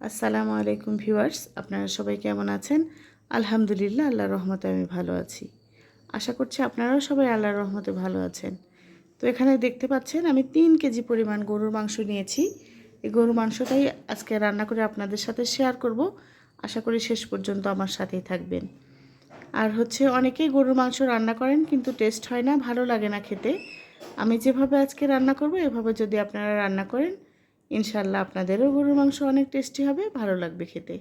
আসসালামু আলাইকুম ভিউয়ার্স, আপনারা সবাই কেমন আছেন? আলহামদুলিল্লাহ, আল্লাহর রহমতে আমি ভালো আছি। আশা করছি আপনারাও সবাই আল্লাহর রহমতে ভালো আছেন। তো এখানে দেখতে পাচ্ছেন, আমি তিন কেজি পরিমাণ গরুর মাংস নিয়েছি। এই গরুর মাংসটাই আজকে রান্না করে আপনাদের সাথে শেয়ার করব। আশা করি শেষ পর্যন্ত আমার সাথেই থাকবেন। আর হচ্ছে, অনেকেই গরুর মাংস রান্না করেন, কিন্তু টেস্ট হয় না, ভালো লাগে না খেতে। আমি যেভাবে আজকে রান্না করব, এভাবে যদি আপনারা রান্না করেন ইনশাল্লাহ আপনাদেরও গরুর মাংস অনেক টেস্টি হবে, ভালো লাগবে খেতে।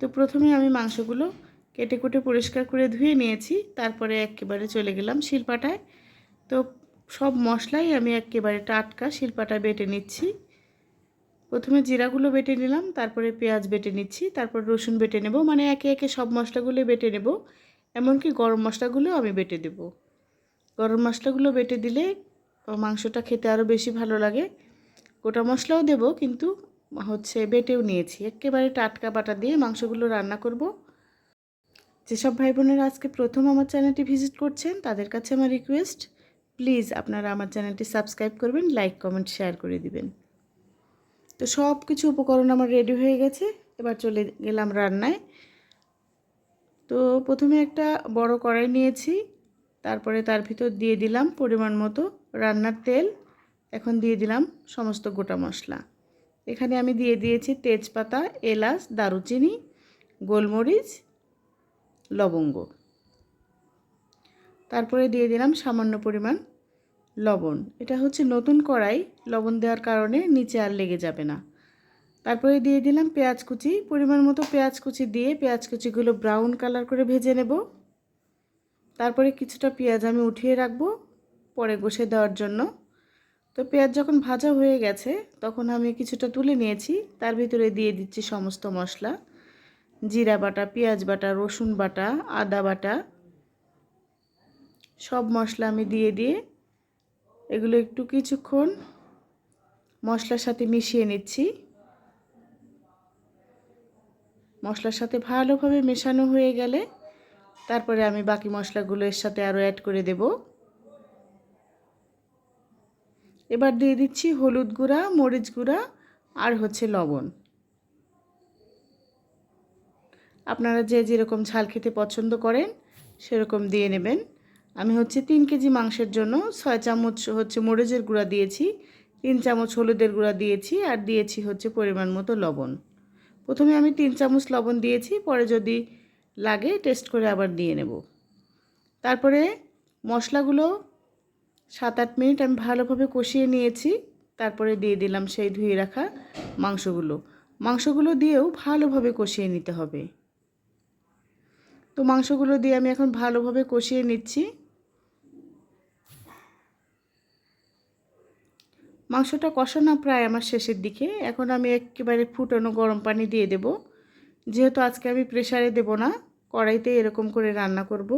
তো প্রথমে আমি মাংসগুলো কেটে কুটে পরিষ্কার করে ধুয়ে নিয়েছি, তারপরে একেবারে চলে গেলাম শিলপাটায়। তো সব মশলাই আমি একেবারে টাটকা শিলপাটায় বেটে নিচ্ছি। প্রথমে জিরাগুলো বেটে নিলাম, তারপরে পেঁয়াজ বেটে নিচ্ছি, তারপর রসুন বেটে নেব মানে একে একে সব মশলাগুলো বেটে নেব। এমনকি গরম মশলাগুলো আমি বেটে দেব। গরম মশলাগুলো বেটে দিলে মাংসটা খেতে আরও বেশি ভালো লাগে। গোটা মশলাও দেব, কিন্তু হচ্ছে বেটেও নিয়েছি। একেবারে টাটকা বাটা দিয়ে মাংসগুলো রান্না করব। যেসব ভাই বোনেরা আজকে প্রথম আমার চ্যানেলটি ভিজিট করছেন, তাদের কাছে আমার রিকোয়েস্ট, প্লিজ আপনারা আমার চ্যানেলটি সাবস্ক্রাইব করবেন, লাইক, কমেন্ট, শেয়ার করে দিবেন। তো সব কিছু উপকরণ আমার রেডি হয়ে গেছে, এবার চলে গেলাম রান্নায়। তো প্রথমে একটা বড় কড়াই নিয়েছি, তারপরে তার ভিতর দিয়ে দিলাম পরিমাণ মতো রান্নার তেল। এখন দিয়ে দিলাম সমস্ত গোটা মশলা। এখানে আমি দিয়ে দিয়েছি তেজপাতা, এলাচ, দারুচিনি, গোলমরিচ, লবঙ্গ। তারপরে দিয়ে দিলাম সামান্য পরিমাণ লবণ। এটা হচ্ছে নতুন কড়াই, লবণ দেওয়ার কারণে নিচে আর লেগে যাবে না। তারপরে দিয়ে দিলাম পেঁয়াজ কুচি। পরিমাণ মতো পেঁয়াজ কুচি দিয়ে পেঁয়াজ কুচিগুলো ব্রাউন কালার করে ভেজে নেব। তারপরে কিছুটা পেঁয়াজ আমি উঠিয়ে রাখব, পরে বসে দেওয়ার জন্য। তো পেঁয়াজ যখন ভাজা হয়ে গেছে, তখন আমি কিছুটা তুলে নিয়েছি। তার ভিতরে দিয়ে দিচ্ছি সমস্ত মশলা। জিরা বাটা, পেঁয়াজ বাটা, রসুন বাটা, আদা বাটা। সব মশলা আমি দিয়ে দিয়ে এগুলো একটু কিছুক্ষণ মশলার সাথে মিশিয়ে নিচ্ছি। মশলার সাথে ভালোভাবে মেশানো হয়ে গেলে তারপরে আমি বাকি মশলাগুলো এর সাথে আরও অ্যাড করে দেবো। এবার দিয়ে দিচ্ছি হলুদ গুঁড়া, মরিচ গুঁড়া আর হচ্ছে লবণ। আপনারা যে যেরকম ঝাল খেতে পছন্দ করেন, সেরকম দিয়ে নেবেন। আমি হচ্ছে তিন কেজি মাংসের জন্য ছয় চামচ হচ্ছে মরিচের গুঁড়া দিয়েছি, তিন চামচ হলুদের গুঁড়া দিয়েছি আর দিয়েছি হচ্ছে পরিমাণ মতো লবণ। প্রথমে আমি তিন চামচ লবণ দিয়েছি, পরে যদি লাগে টেস্ট করে আবার দিয়ে নেব। তারপরে মশলাগুলো সাত আট মিনিট আমি ভালোভাবে কষিয়ে নিয়েছি। তারপরে দিয়ে দিলাম সেই ধুয়ে রাখা মাংসগুলো। মাংসগুলো দিয়েও ভালোভাবে কষিয়ে নিতে হবে। তো মাংসগুলো দিয়ে আমি এখন ভালোভাবে কষিয়ে নিচ্ছি। মাংসটা কষানো প্রায় আমার শেষের দিকে। এখন আমি একেবারে ফুটানো গরম পানি দিয়ে দেব। যেহেতু আজকে আমি প্রেশারে দেব না, কড়াইতে এরকম করে রান্না করব।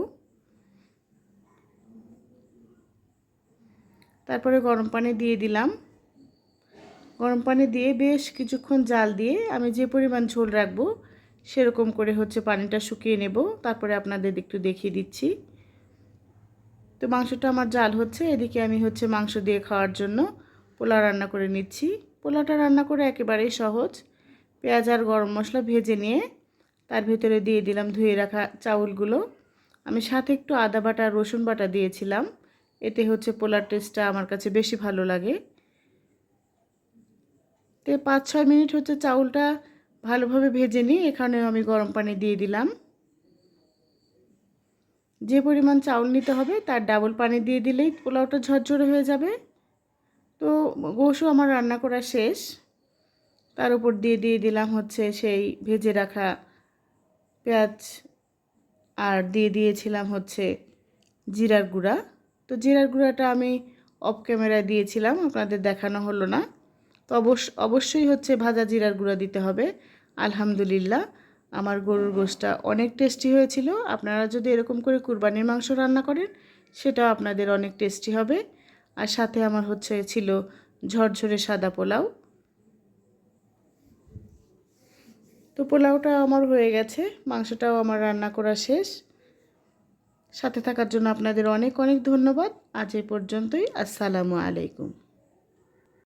তারপরে গরম পানি দিয়ে দিলাম। গরম পানি দিয়ে বেশ কিছুক্ষণ জাল দিয়ে আমি যে পরিমাণ ঝোল রাখব, সেরকম করে হচ্ছে পানিটা শুকিয়ে নেব। তারপরে আপনাদের একটু দেখিয়ে দিচ্ছি। তো মাংসটা আমার জাল হচ্ছে, এদিকে আমি হচ্ছে মাংস দিয়ে খাওয়ার জন্য পোলা রান্না করে নিচ্ছি। পোলাটা রান্না করে একেবারেই সহজ। পেঁয়াজ আর গরম মশলা ভেজে নিয়ে তার ভিতরে দিয়ে দিলাম ধুয়ে রাখা চাউলগুলো। আমি সাথে একটু আদা বাটা রসুন বাটা দিয়েছিলাম। এতে হচ্ছে পোলার টেস্টটা আমার কাছে বেশি ভালো লাগে। তো পাঁচ ছয় মিনিট হচ্ছে চাউলটা ভালোভাবে ভেজে নিই এখানেও আমি গরম পানি দিয়ে দিলাম। যে পরিমাণ চাউল নিতে হবে তার ডাবল পানি দিয়ে দিলেই পোলাওটা ঝরঝরে হয়ে যাবে। তো গোসও আমার রান্না করা শেষ। তার উপর দিয়ে দিয়ে দিলাম হচ্ছে সেই ভেজে রাখা পেঁয়াজ আর দিয়ে দিয়েছিলাম হচ্ছে জিরার গুঁড়া। তো জিরার গুঁড়াটা আমি অফ ক্যামেরায় দিয়েছিলাম, আপনাদের দেখানো হলো না। তো অবশ্য অবশ্যই হচ্ছে ভাজা জিরার গুঁড়া দিতে হবে, আলহামদুলিল্লাহ। আমার গরুর গোশটা অনেক টেস্টি হয়েছিল। আপনারা যদি এরকম করে কুরবানির মাংস রান্না করেন, সেটাও আপনাদের অনেক টেস্টি হবে। আর সাথে আমার হচ্ছে ছিল ঝরঝরে সাদা পোলাও। তো পোলাওটা আমার হয়ে গেছে, মাংসটাও আমার রান্না করা শেষ। সাথে থাকার জন্য আপনাদের অনেক অনেক ধন্যবাদ। আজ এ পর্যন্তই। আসসালামু আলাইকুম।